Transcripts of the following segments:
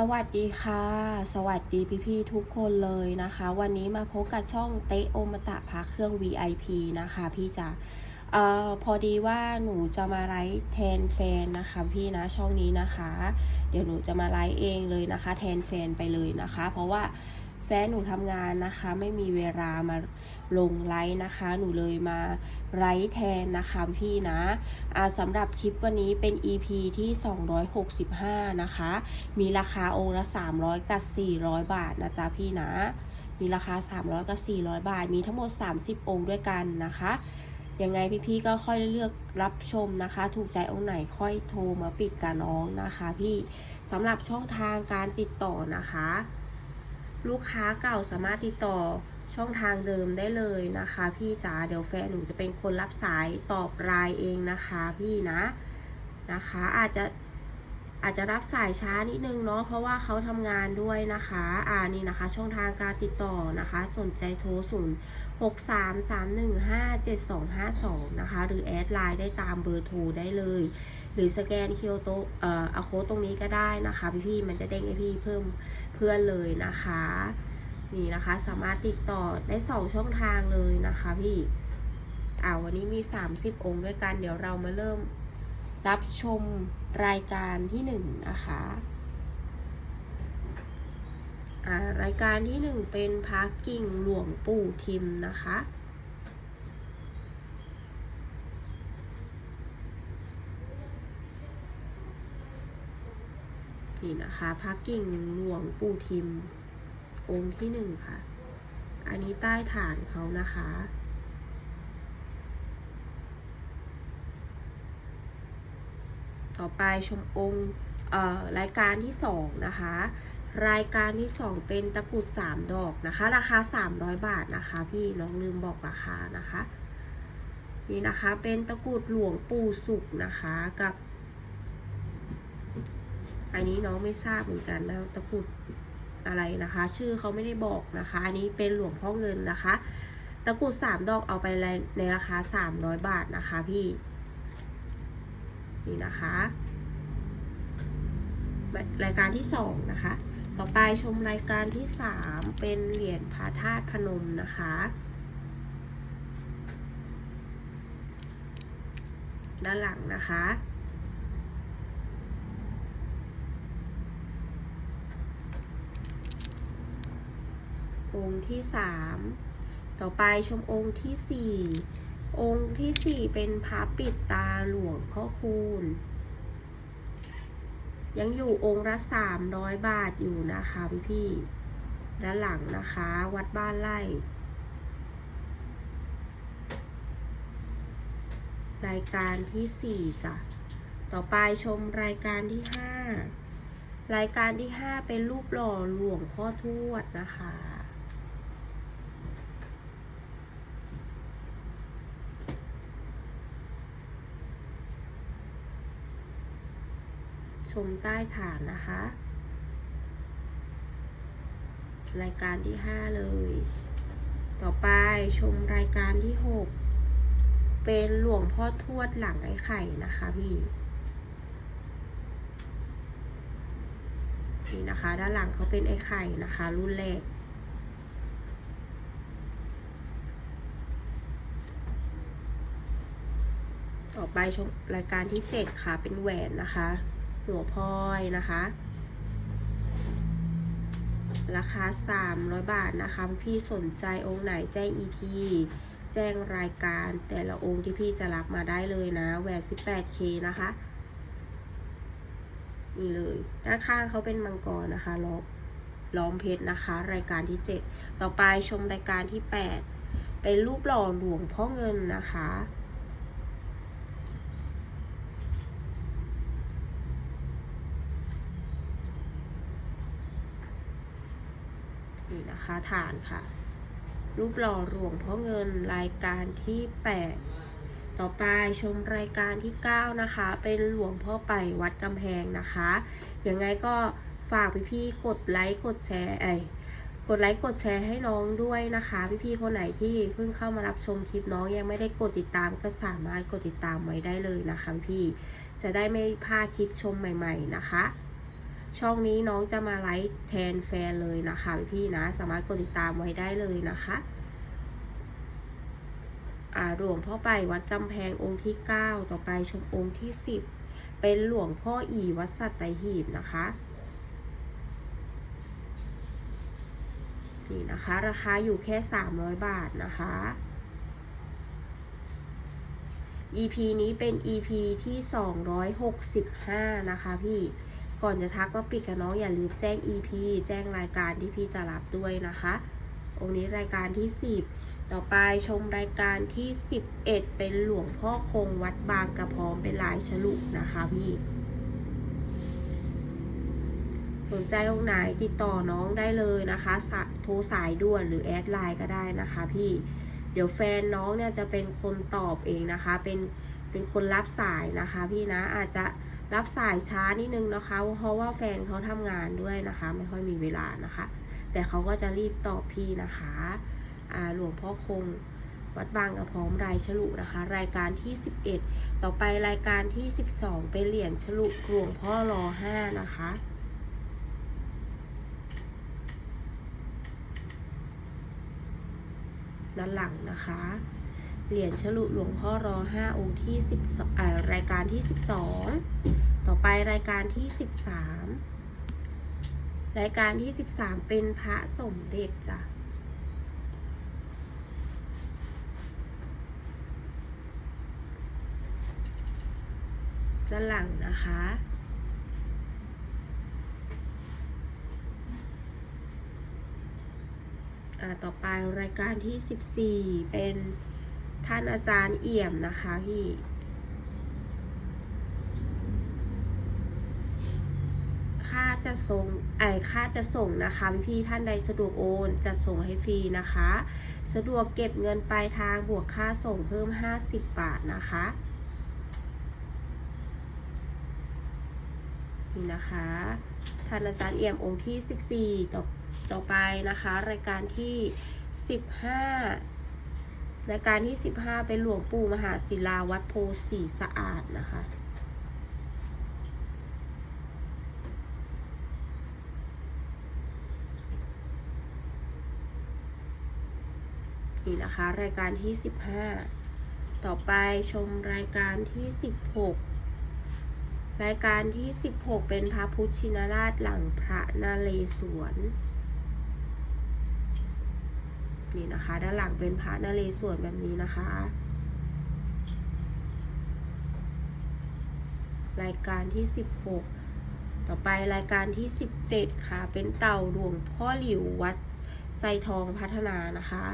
สวัสดีค่ะ สวัสดีพี่ๆทุกคนเลยนะคะ วันนี้มาพบกับช่องเตะโอมตะพาเครื่อง VIP นะคะ พี่จ๋าเอ่อพอดีว่าหนูจะมาไลฟ์แทนแฟนนะคะพี่นะช่องนี้นะคะ เดี๋ยวหนูจะมาไลฟ์เองเลยนะคะ แทนแฟนไปเลยนะคะ เพราะว่าแฟนหนูทำงานนะคะ ไม่มีเวลามา ลงไลฟ์นะคะ หนูเลยมาไลฟ์แทนนะคะพี่นะอ่าสำหรับคลิปวันนี้เป็น EP ที่ 265 นะคะ มีราคาองค์ละ 300 กับ 400 บาทนะจ๊ะพี่นะ มีราคา 300 กับ 400 บาท มีทั้งหมด 30 องค์ด้วยกันนะคะยังไงพี่ๆก็ค่อยเลือกรับชมนะคะ ถูกใจองค์ไหนค่อยโทรมาปิดกับน้องนะคะ พี่สำหรับช่องทางการติดต่อนะคะ ลูกค้าเก่าสามารถติดต่อ ช่องทางเดิมได้เลยนะคะ พี่จ๋าเดี๋ยวแฟนหนูจะเป็นคนรับสายตอบรายเองนะคะพี่นะนะคะ อาจจะอาจจะรับสายช้านิดนึงเนาะเพราะว่าเขาทำงานด้วยนะคะ อ่านี่นะคะ ช่องทางการติดต่อนะคะ สนใจโทรศูนย์หกสามสามหนึ่งห้าเจ็ดสองห้าสองนะคะ หรือแอดไลน์ได้ตามเบอร์โทรได้เลย หรือสแกนเคียวโตเอ่ออาโค้ดตรงนี้ก็ได้นะคะ พี่ๆมันจะเด้งให้พี่เพิ่มเพื่อนเลยนะคะ นี่นะคะ สามารถติดต่อได้สองช่องทางเลยนะคะพี่อ่าวันนี้มี 30 องค์ด้วยกัน เดี๋ยวเรามาเริ่มรับชมรายการที่หนึ่งนะคะอ่ารายการที่หนึ่งเป็นพักกิ่งหลวงปู่ทิมนะคะนี่นะคะพักกิ่งหลวงปู่ทิม องค์ที่หนึ่งค่ะ อันนี้ใต้ฐานเขานะคะ ต่อไปชมองค์รายการที่สองนะคะ รายการที่สองเป็นตะกรุดสามดอกนะคะ ราคาสามร้อยบาทนะคะ พี่น้องลืมบอกราคานะคะนี่นะคะเป็นตะกรุดหลวงปู่สุขนะคะกับ อันนี้น้องไม่ทราบเหมือนกันนะตะกรุด อะไรนะคะ ชื่อเขาไม่ได้บอกนะคะ อันนี้เป็นหลวงพ่อเงินนะคะ ตะกรุดสามดอกเอาไปในราคาสามร้อยบาทนะคะพี่นี่นะคะ รายการที่สองนะคะ ต่อไปชมรายการที่สามเป็นเหรียญพระธาตุพนมนะคะด้านหลังนะคะ องค์ที่สามต่อไปชมองค์ที่สี่องค์ที่สี่เป็นพระปิดตาหลวงพ่อคูณ ยังอยู่องค์ละสามร้อยบาทอยู่นะคะพี่พี่ด้านหลังนะคะ วัดบ้านไร่รายการที่สี่จ้ะ ต่อไปชมรายการที่ห้ารายการที่ห้าเป็นรูปหล่อหลวงพ่อทวดนะคะ ช มใต้ฐานนะคะ รายการที่ห้าเลย ต่อไปชมรายการที่หกเป็นหลวงพ่อทวดหลังไอ้ไข่นะคะพี่นี่นะคะ ด้านหลังเขาเป็นไอ้ไข่นะคะ รุ่นแรกต่อไปชมรายการที่เจ็ดค่ะ เป็นแหวนนะคะ หัวพลอยนะคะ ราคา 300 บาทนะคะ พี่สนใจองค์ไหนแจ้ง EP แจ้งรายการแต่ละองค์ที่พี่จะรับมาได้เลยนะแหวน 18K นะคะนี่เลยด้านข้างเขาเป็นมังกรนะคะล้อมล้อมเพชรนะคะ รายการที่ 7 ต่อไปชมรายการที่ 8 เป็นรูปหล่อหลวงพ่อเงินนะคะ นี่นะคะฐานค่ะ รูปหล่อหลวงพ่อเงินรายการที่ 8 ต่อไปชมรายการที่ 9 นะคะ เป็นหลวงพ่อไปวัดกำแพงนะคะยังไงก็ฝากพี่ๆกดไลค์กดแชร์ไอยกดไลค์กดแชร์ให้น้องด้วยนะคะ พี่ๆคนไหนที่เพิ่งเข้ามารับชมคลิปน้องยังไม่ได้กดติดตามก็สามารถกดติดตามไว้ได้เลยนะคะพี่จะได้ไม่พลาดคลิปชมใหม่ ๆ นะคะ ช่องนี้น้องจะมาไลฟ์แทนแฟนเลยนะคะพี่นะ สามารถกดติดตามไว้ได้เลยนะคะอ่าหลวงพ่อไปวัดกำแพงองค์ที่ 9 ต่อไปชมองค์ที่ 10 เป็นหลวงพ่ออีวัดสัตหีบนะคะนี่นะคะ ราคาอยู่แค่ 300 บาทนะคะ EP นี้เป็น EP ที่ 265 นะคะพี่ ก่อนจะทักว่าปิดกับน้องอย่าลืมแจ้ง EP แจ้งรายการที่พี่จะรับด้วยนะคะ องค์นี้รายการที่ 10 ต่อไปชมรายการที่ 11 เป็นหลวงพ่อคงวัดบางกระพร้อมเป็นลายฉลุนะคะพี่สนใจองค์ไหนติดต่อน้องได้เลยนะคะสะโทรสายด่วนหรือแอดไลน์ก็ได้นะคะพี่ เดี๋ยวแฟนน้องเนี่ยจะเป็นคนตอบเองนะคะ เป็นเป็นคนรับสายนะคะพี่นะอาจจะ รับสายช้านิดนึงนะคะ เพราะว่าแฟนเขาทำงานด้วยนะคะ ไม่ค่อยมีเวลานะคะ แต่เขาก็จะรีบตอบพี่นะคะหลวงพ่อคงวัดบางกระพร้อมรายฉลุนะคะ รายการที่ 11 ต่อไปรายการที่ 12 เป็นเหรียญฉลุหลวงพ่อรอ5นะคะด้านหลังนะคะ เหรียญฉลุหลวงพ่อรอห้าองค์ที่สิบอ่ารายการที่สิบสอง ต่อไปรายการที่สิบสามรายการที่สิบสามเป็นพระสมเด็จจ้ะด้านหลังนะคะต่อไปรายการที่ 14 เป็นท่านอาจารย์เอี่ยมนะคะพี่ ค่า จะส่งไอค่าจะส่งนะคะพี่พี่ท่านใดสะดวกโอนจะส่งให้ฟรีนะคะ สะดวกเก็บเงินปลายทางบวกค่าส่งเพิ่ม 50 บาทนะคะนี่นะคะท่านอาจารย์เอี่ยมองค์ที่ 14 ต่อต่อไปนะคะ รายการที่ 15 รายการที่ 15 เป็นหลวงปู่มหาศิลาวัดโพสีสะอาดนะคะ นี่นะคะ รายการที่ 15 ต่อไปชมรายการที่ 16 รายการที่ 16 เป็นพระพุทธชินราชหลังพระนาเลศวรนี่นะคะ ด้านหลังเป็นพระนาเลศวรแบบนี้นะคะ รายการที่ 16 ต่อไปรายการที่ 17 ค่ะ เป็นเต่าหลวงพ่อหลิววัดไซทองพัฒนานะคะ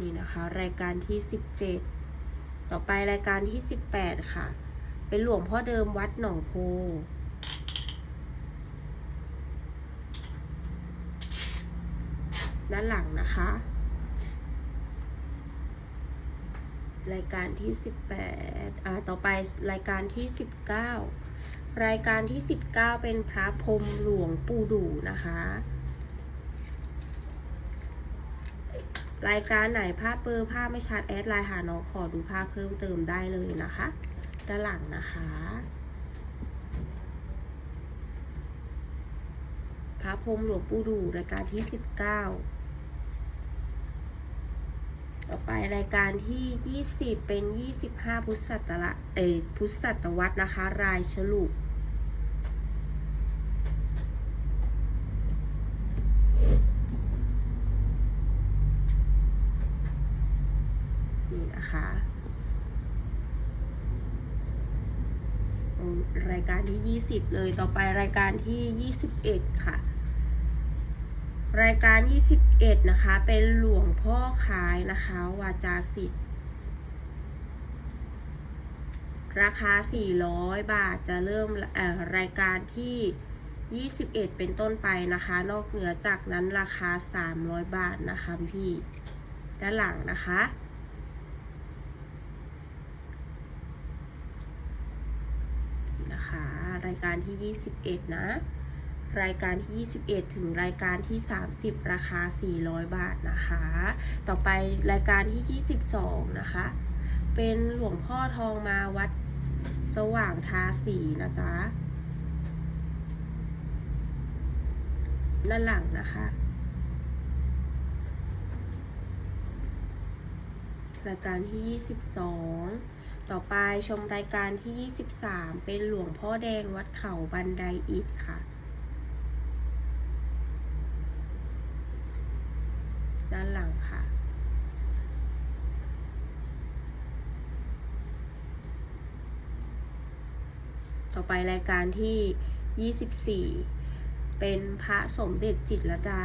นี่นะคะ รายการที่ 17 ต่อไปรายการที่ 18 ค่ะ เป็นหลวงพ่อเดิมวัดหนองโพด้านหลังนะคะ รายการที่ 18อ่าต่อไปรายการที่ 19 รายการที่ 19 เป็นพระพรมหลวงปู่ดูนะคะ รายการไหนภาพเบอร์ภาพไม่ชัดแอดไลน์หาน้องขอดูภาพเพิ่มเติมได้เลยนะคะ ด้านหลังนะคะ พระพรมหลวงปู่ดูรายการที่19ต่อไปรายการที่ 20 เป็น 25 พุทธศตวรรษเอพุทธศตวรรษนะคะ รายฉลุ นี่นะคะอืมรายการที่ 20 เลยต่อไปรายการที่ 21 ค่ะ รายการ 21 นะคะ เป็นหลวงพ่อขายนะคะ วาจาสิทธิ์ราคา 400 บาทจะเริ่มเอ่อรายการที่ 21 เป็นต้นไปนะคะ นอกเหนือจากนั้นราคา 300 บาทนะคะพี่ ด้านหลังนะคะ นะคะ ราย การที่ 21 นะ รายการที่ 21 ถึงรายการที่ 30 ราคา 400 บาทนะคะ ต่อไปรายการที่ 22 นะคะ เป็นหลวงพ่อทองมาวัดสว่างทาสีนะจ๊ะ ด้านหลังนะคะรายการที่ 22 ต่อไปชมรายการที่ 23 เป็นหลวงพ่อแดงวัดเขาบันไดอิฐค่ะ ด้านหลังค่ะ ต่อไปรายการที่ 24 เป็นพระสมเด็จจิตรดา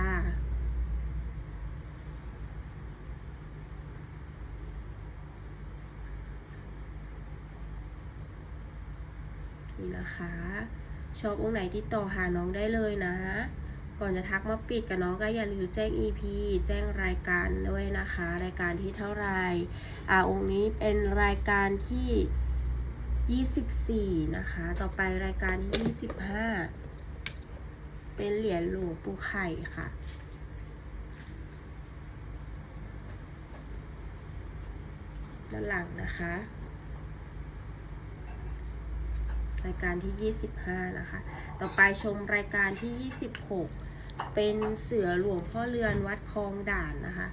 นะคะชอบองค์ไหนติดต่อหาน้องได้เลยนะ ก่อนจะทักมาปิดกับน้องก็อย่าลืมแจ้ง EP แจ้งรายการด้วยนะคะ รายการที่เท่าไหรอ่าองค์นี้เป็นรายการที่ 24 นะคะ ต่อไปรายการที่ 25 เป็นเหรียญหลวงปู่ไข่ค่ะด้านหลังนะคะ รายการที่ 25 นะคะ ต่อไปชมรายการที่ 26 เป็นเสือหลวงพ่อเรือนวัดคลองด่านนะคะ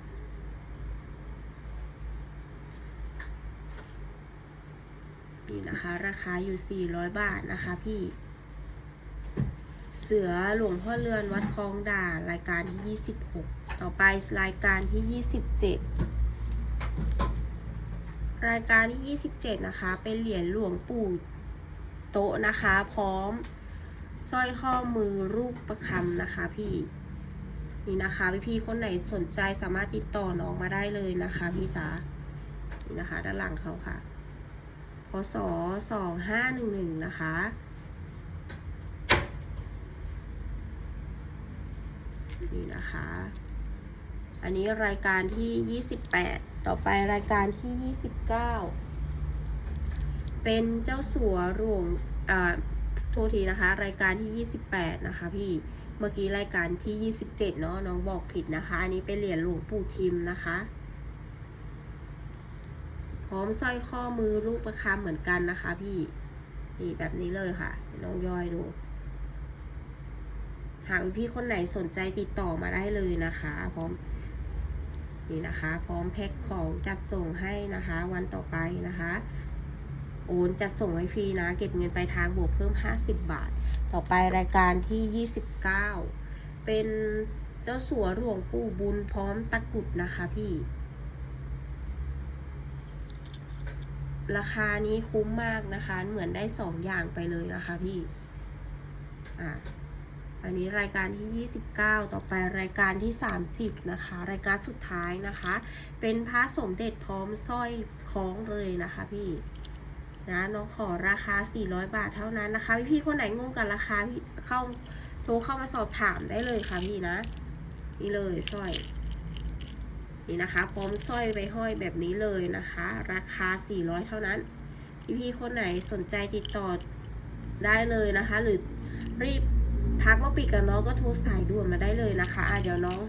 นี่นะคะ ราคาอยู่ 400 บาทนะคะพี่ เสือหลวงพ่อเรือนวัดคลองด่านรายการที่ 26 ต่อไปรายการที่ 27 รายการที่ 27 นะคะ เป็นเหรียญหลวงปู่ โต๊ะนะคะ พร้อมสร้อยข้อมือรูปประคำนะคะพี่นี่นะคะ พี่พี่ๆคนไหนสนใจสามารถติดต่อน้องมาได้เลยนะคะ พี่จ๋านี่นะคะ ด้านหลังเขาค่ะพศสองห้าหนึ่งหนึ่งนะคะ นี่นะคะ อันนี้รายการที่28ต่อไปรายการที่29เก้า ป็นเจ้าสัวหลวงอ่าโทษทีนะคะ รายการที่ 28 นะคะพี่เมื่อกี้รายการที่ 27 เนาะน้องบอกผิดนะคะ อันนี้เป็นเหรียญหลวงปู่ทิมนะคะ พร้อมสร้อยข้อมือรูปประคำเหมือนกันนะคะ พี่นี่แบบนี้เลยค่ะน้องย่อยดูหากพี่คนไหนสนใจติดต่อมาได้เลยนะคะ พร้อมนี่นะคะ พร้อมแพ็คของจัดส่งให้นะคะ วันต่อไปนะคะ โอนจัดส่งให้ฟรีนะ เก็บเงินไปลายทางบวกเพิ่ม 50 บาท ต่อไปรายการที่ 29 เป็นเจ้าสัวหลวงปู่บุญพร้อมตะกรุดนะคะพี่ ราคานี้คุ้มมากนะคะ เหมือนได้สองอย่างไปเลยนะคะพี่ อ่าอันนี้รายการที่ 29 ต่อไปรายการที่ 30 นะคะ รายการสุดท้ายนะคะ เป็นพระสมเด็จพร้อมสร้อยคล้องเลยนะคะพี่ นะน้องขอราคา 400 บาทเท่านั้นนะคะ พี่ๆคนไหนงงกับราคาพี่เข้าโทรเข้ามาสอบถามได้เลยค่ะพี่นะ นี่เลยสร้อย นี่นะคะ พร้อมสร้อยไปห้อยแบบนี้เลยนะคะ ราคา 400 เท่านั้น พี่ๆคนไหนสนใจติดต่อได้เลยนะคะ หรือรีบทักมาปิดกับน้องก็โทรสายด่วนมาได้เลยนะคะะเดี๋ยวน้อง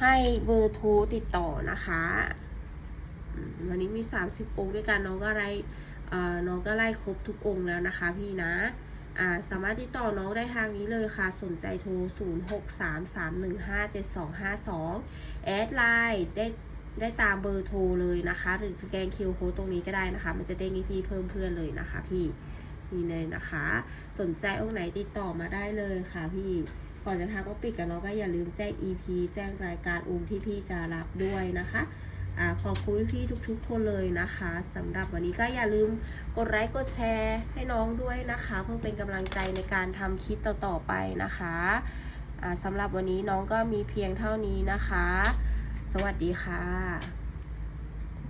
ให้เบอร์โทรติดต่อนะคะ วันนี้มี 30องค์ด้วยกันน้องก็ไล่เอ่อ น้องก็ไล่ครบทุกองค์แล้วนะคะพี่นะาสามารถติดต่อน้องได้ทางนี้เลยค่ะ สนใจโทร 0633157252 แอดไลน์ได้ได้ตามเบอร์โทรเลยนะคะ หรือสแกนคิวโค้ดตรงนี้ก็ได้นะคะ มันจะเด้งให้พี่เพิ่มเพื่อนเลยนะคะพี่นี่เลยนะคะ สนใจองค์ไหนติดต่อมาได้เลยค่ะพี่ก่อนจะทักว่าปิดกับน้องก็อย่าลืมแจ้ง EP แจ้งรายการองค์ที่พี่จะรับด้วยนะคะ อขอบคุณพี่ทุกๆคนเลยนะคะสำหรับวันนี้ก็อย่าลืมกดไลค์กดแชร์ให้น้องด้วยนะคะ เพื่อเป็นกำลังใจในการทำคลิปต่อๆไปนะคะสำหรับวันนี้น้องก็มีเพียงเท่านี้นะคะ สวัสดีค่ะ